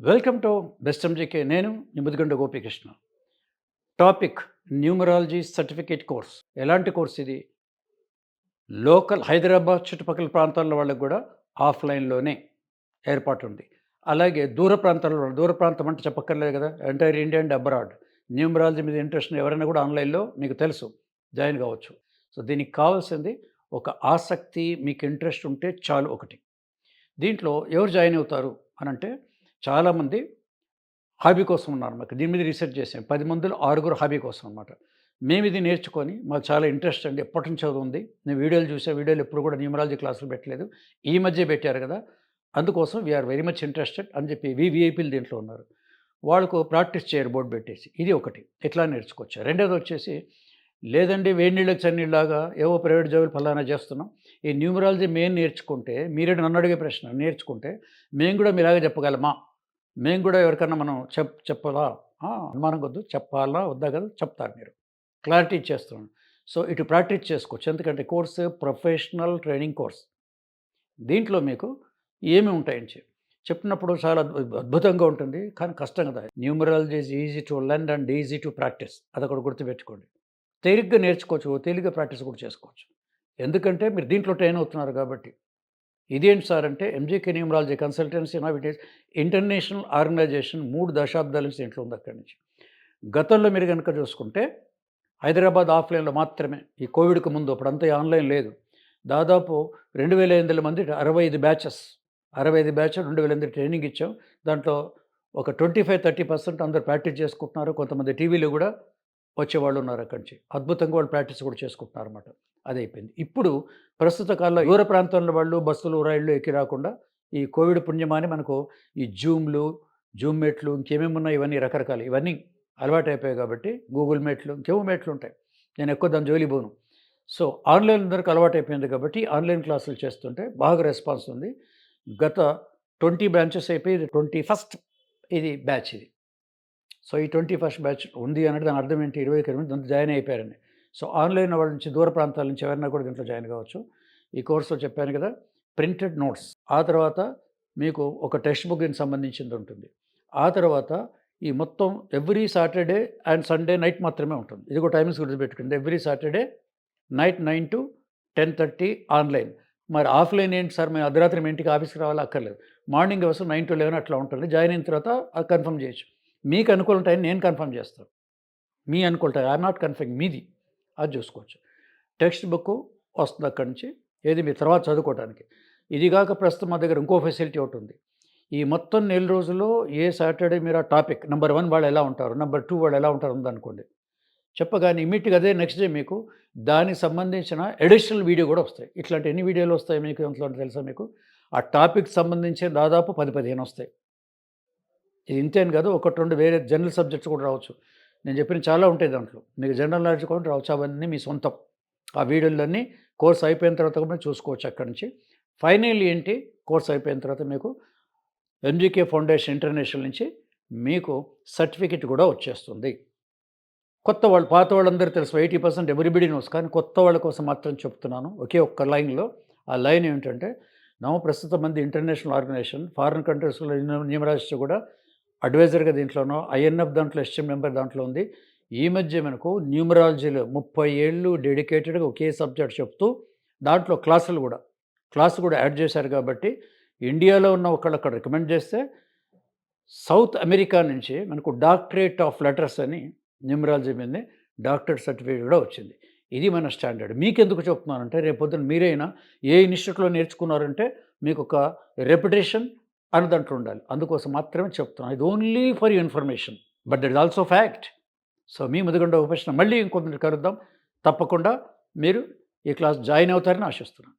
Welcome to best M G K. నేను నిమ్మదిగండ Gopikrishna. Topic numerology certificate course. ఎలాంటి course ఇది? Local Hyderabad చుట్టుపక్కల ప్రాంతాల వాళ్ళకి కూడా ఆఫ్లైన్లోనే ఏర్పాటు ఉంది. అలాగే దూర ప్రాంతాల్లో దూర ప్రాంతం అంటే చెప్పక్కర్లేదు కదా. Entire India and abroad. Numerology మీద ఇంట్రెస్ట్ ఎవరైనా కూడా ఆన్లైన్లో మీకు తెలుసు. జాయిన్ కావచ్చు. సో దీనికి కావాల్సింది ఒక ఆసక్తి మీకు ఇంట్రెస్ట్ ఉంటే చాలు ఒకటి. దీంట్లో ఎవరు జాయిన్ అవుతారు అని అంటే చాలామంది హాబీ కోసం ఉన్నారు మాకు దీని మీద రీసెర్చ్ చేసాం పది మందిలో ఆరుగురు హాబీ కోసం అనమాట మేము ఇది నేర్చుకొని మాకు చాలా ఇంట్రెస్ట్ అండి. ఎప్పటి నుంచి ఉంది. నేను వీడియోలు చూసా. వీడియోలు ఎప్పుడు కూడా న్యూమరాలజీ క్లాసులు పెట్టలేదు. ఈ మధ్య పెట్టారు కదా. అందుకోసం వీఆర్ వెరీ మచ్ ఇంట్రెస్టెడ్ అని చెప్పి వివిఐపీలు దీంట్లో ఉన్నారు. వాళ్ళకు ప్రాక్టీస్ చేయరు బోర్డు పెట్టేసి. ఇది ఒకటి. ఎట్లా నేర్చుకోవచ్చు? రెండోది వచ్చేసి లేదండి వేడి నీళ్ళకి చన్నీళ్ళలాగా ఏవో ప్రైవేట్ జాబులు ఫలానా చేస్తున్నాం. ఈ న్యూమరాలజీ మేము నేర్చుకుంటే మీరే నన్ను అడిగే ప్రశ్న నేర్చుకుంటే మేము కూడా మీలాగా చెప్పగలమా? మేము కూడా ఎవరికన్నా మనం చెప్ చెప్పాలా? అనుమానం కొద్దు. చెప్పాలా? వద్దా కదా? చెప్తారు మీరు. క్లారిటీ ఇచ్చేస్తున్నాను. సో ఇటు ప్రాక్టీస్ చేసుకోవచ్చు. ఎందుకంటే కోర్సు ప్రొఫెషనల్ ట్రైనింగ్ కోర్స్. దీంట్లో మీకు ఏమి ఉంటాయని చెప్పినప్పుడు చాలా అద్భుతంగా ఉంటుంది. కానీ కష్టం కదా. Numerology easy to learn and easy to practise. అదొకటి గుర్తుపెట్టుకోండి. తేలిగ్గా నేర్చుకోవచ్చు తేలిగ్గా ప్రాక్టీస్ కూడా చేసుకోవచ్చు. ఎందుకంటే మీరు దీంట్లో ట్రైన్ అవుతున్నారు కాబట్టి. ఇదేంటి సార్ అంటే M G K numerology consultancy నావిటేజ్ international organisation మూడు దశాబ్దాల నుంచి దీంట్లో ఉంది అక్కడి నుంచి. గతంలో మీరు కనుక చూసుకుంటే హైదరాబాద్ ఆఫ్లైన్లో మాత్రమే ఈ కోవిడ్కి ముందు అప్పుడంతా ఆన్లైన్ లేదు. దాదాపు రెండు వేల ఎనిమిది మంది అరవై ఐదు బ్యాచెస్ అరవై ఐదు బ్యాచ్ రెండు వేల ఎనిమిది ట్రైనింగ్ ఇచ్చాం. దాంట్లో ఒక ట్వంటీ ఫైవ్ థర్టీ పర్సెంట్ అందరు ప్రాక్టీస్ చేసుకుంటున్నారు. కొంతమంది టీవీలో కూడా వచ్చేవాళ్ళు ఉన్నారు అక్కడి నుంచి. అద్భుతంగా వాళ్ళు ప్రాక్టీస్ కూడా చేసుకుంటున్నారు అనమాట అది అయిపోయింది. ఇప్పుడు ప్రస్తుత కాలంలో దూర ప్రాంతంలో వాళ్ళు బస్సులు రైళ్ళు ఎక్కి రాకుండా ఈ కోవిడ్ పుణ్యమాని మనకు ఈ జూమ్లు జూమ్ మేట్లు ఇంకేమేమి ఉన్నాయి ఇవన్నీ రకరకాలు ఇవన్నీ అలవాటు అయిపోయాయి కాబట్టి గూగుల్ మేట్లు ఇంకేమో మేట్లు ఉంటాయి. నేను ఎక్కువ దాని జోలి పోను. సో ఆన్లైన్ అందరికి అలవాటు అయిపోయింది కాబట్టి ఆన్లైన్ క్లాసులు చేస్తుంటే బాగా రెస్పాన్స్ ఉంది. గత ట్వంటీ బ్రాంచెస్ అయిపోయి ఇది ట్వంటీ ఫస్ట్ ఇది బ్యాచ్ ఇది. సో ఈ ట్వంటీ ఫస్ట్ బ్యాచ్ ఉంది అన్నట్టు దాని అర్థం ఏంటి? ఇరవై ఇరవై దాంట్లో జాయిన్ అయిపోయారని. సో ఆన్లైన్ వాళ్ళ నుంచి దూర ప్రాంతాల నుంచి ఎవరైనా కూడా దీంట్లో జాయిన్ కావచ్చు. ఈ కోర్సులో చెప్పాను కదా ప్రింటెడ్ నోట్స్. ఆ తర్వాత మీకు ఒక టెక్స్ట్ బుక్కి సంబంధించింది ఉంటుంది. ఆ తర్వాత ఈ మొత్తం every Saturday and Sunday night మాత్రమే ఉంటుంది. ఇది కూడా timings గుర్తుపెట్టుకుంది every Saturday night nine to ten thirty online. మరి ఆఫ్లైన్ ఏంటి సార్? మేము అర్ధరాత్రి మీ ఇంటికి ఆఫీస్కి రావాలి? అక్కర్లేదు. మార్నింగ్ అవసరం నైన్ టు లెవెన్ అట్లా ఉంటుంది. జాయిన్ అయిన తర్వాత కన్ఫర్మ్ చేయొచ్చు. మీకు అనుకూలం టైం నేను కన్ఫర్మ్ చేస్తాను. మీ అనుకూల టైం ఐఎమ్ నాట్ కన్ఫర్మ్ మీది. అది చూసుకోవచ్చు. టెక్స్ట్ బుక్ వస్తుంది అక్కడి నుంచి ఏది మీ తర్వాత చదువుకోవడానికి ఇది కాక ప్రస్తుతం మా దగ్గర ఇంకో ఫెసిలిటీ ఒకటి ఉంది. ఈ మొత్తం నెల రోజుల్లో ఏ సాటర్డే మీరు ఆ టాపిక్ నెంబర్ వన్ వాళ్ళు ఎలా ఉంటారు నెంబర్ టూ వాళ్ళు ఎలా ఉంటారు ఉందనుకోండి. చెప్పగానే ఇమీడియట్గా అదే నెక్స్ట్ డే మీకు దానికి సంబంధించిన అడిషనల్ వీడియో కూడా వస్తాయి. ఇట్లాంటి ఎన్ని వీడియోలు వస్తాయి మీకు ఎంతలో తెలుసా మీకు? ఆ టాపిక్ సంబంధించి దాదాపు పది పదిహేను వస్తాయి. ఇది ఇంతే అని కాదు ఒకటి రెండు వేరే జనరల్ సబ్జెక్ట్స్ కూడా రావచ్చు. నేను చెప్పిన చాలా ఉంటాయి దాంట్లో. మీకు జనరల్ నాలెడ్జ్ కూడా రావచ్చు అవన్నీ మీ సొంతం. ఆ వీడియోలన్నీ కోర్స్ అయిపోయిన తర్వాత కూడా చూసుకోవచ్చు అక్కడి నుంచి. ఫైనల్ ఏంటి? కోర్స్ అయిపోయిన తర్వాత మీకు ఎంజీకే ఫౌండేషన్ ఇంటర్నేషనల్ నుంచి మీకు సర్టిఫికెట్ కూడా వచ్చేస్తుంది. కొత్త వాళ్ళు పాత వాళ్ళందరూ తెలుసు ఎయిటీ పర్సెంట్ ఎవ్రీబడి నోస్ కానీ కొత్త వాళ్ళ కోసం మాత్రం చెప్తున్నాను. ఒకే ఒక్క లైన్లో ఆ లైన్ ఏమిటంటే నవ ప్రస్తుత మంది ఇంటర్నేషనల్ ఆర్గనైజేషన్ ఫారిన్ కంట్రీస్లో న్యూమరాలజిస్ట్ కూడా అడ్వైజర్గా దీంట్లోనో ఐఎన్ఎఫ్ దాంట్లో ఎస్ఎం మెంబర్ దాంట్లో ఉంది. ఈ మధ్య మనకు న్యూమరాలజీలో ముప్పై ఏళ్ళు డెడికేటెడ్గా ఒకే సబ్జెక్ట్ చెప్తూ దాంట్లో క్లాసులు కూడా క్లాసు కూడా యాడ్ చేశారు కాబట్టి ఇండియాలో ఉన్న ఒకళ్ళు అక్కడ రికమెండ్ చేస్తే సౌత్ అమెరికా నుంచి మనకు డాక్టరేట్ ఆఫ్ లెటర్స్ అని న్యూమరాలజీ మీద డాక్టరేట్ సర్టిఫికేట్ కూడా వచ్చింది. ఇది మన స్టాండర్డ్. మీకెందుకు చెప్తున్నానంటే రేపొద్దున మీరైనా ఏ ఇన్స్టిట్యూట్లో నేర్చుకున్నారంటే మీకు ఒక రెప్యుటేషన్ అన్నదంటూ ఉండాలి అందుకోసం మాత్రమే చెప్తున్నాను. ఇది only for you information but that is also fact so మీ ముదిగొండ ఉపశనం మళ్ళీ ఇంకొందరు కలుద్దాం. తప్పకుండా మీరు ఈ క్లాస్ జాయిన్ అవుతారని ఆశిస్తున్నాను.